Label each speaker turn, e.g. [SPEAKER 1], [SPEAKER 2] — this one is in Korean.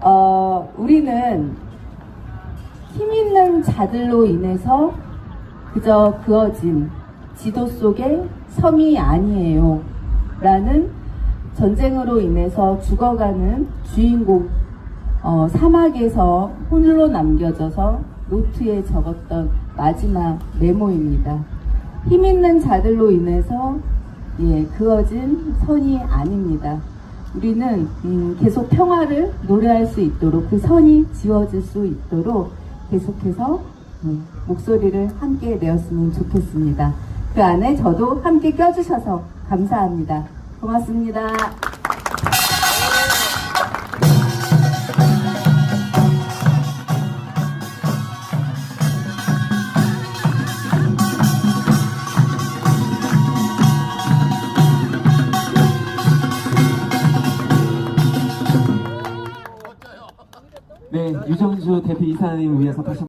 [SPEAKER 1] 어, 우리는 힘 있는 자들로 인해서 그저 그어진 지도 속의 섬이 아니에요. 라는 전쟁으로 인해서 죽어가는 주인공, 어, 사막에서 홀로 남겨져서 노트에 적었던 마지막 메모입니다. 힘 있는 자들로 인해서 예, 그어진 선이 아닙니다. 우리는 음, 계속 평화를 노래할 수 있도록 그 선이 지워질 수 있도록 계속해서 음, 목소리를 함께 내었으면 좋겠습니다. 그 안에 저도 함께 껴주셔서 감사합니다. 고맙습니다.
[SPEAKER 2] 네, 유정주 대표 이사님을 위해서 다시